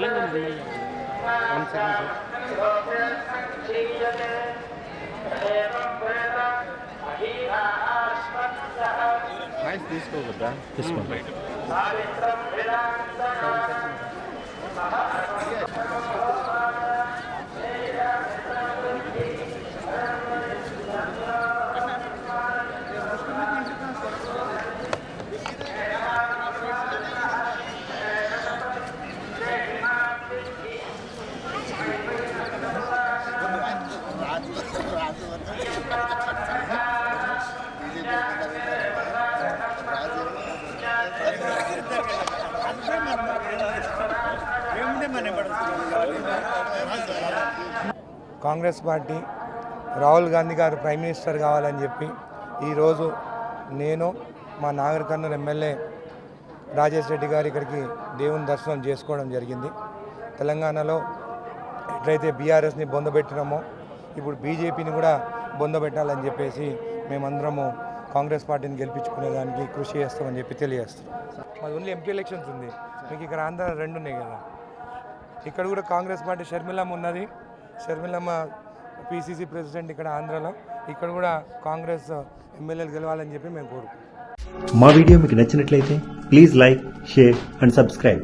Telangana one voice తీసుకోకూడదా తీసుకోండి Congress party Rahul Gandhi గారు prime minister కావాలని చెప్పి ఈరోజు నేను మా నాగర్ కర్నూలు ఎమ్మెల్యే రాజేష్ రెడ్డి గారు ఇక్కడికి దేవుని దర్శనం చేసుకోవడం జరిగింది. తెలంగాణలో ఎట్లయితే బీఆర్ఎస్ని బొందబెట్టినామో ఇప్పుడు బీజేపీని కూడా బొందబెట్టాలని చెప్పేసి మేమందరము కాంగ్రెస్ పార్టీని గెలిపించుకునేదానికి కృషి చేస్తామని చెప్పి తెలియజేస్తున్నాం. మాది ఓన్లీ ఎంపీ ఎలక్షన్స్ ఉంది. మీకు ఇక్కడ ఆంధ్ర రెండు ఉన్నాయి కదా. ఇక్కడ కూడా కాంగ్రెస్ పార్టీ షర్మిలమ్మ ఉన్నది. షర్మిలమ్మ పిసిసి ప్రెసిడెంట్ ఇక్కడ ఆంధ్రాలో. ఇక్కడ కూడా కాంగ్రెస్ ఎమ్మెల్యేలు గెలవాలని చెప్పి మేము కోరుకుంటాం మా వీడియో మీకు నచ్చినట్లయితే please like share and subscribe.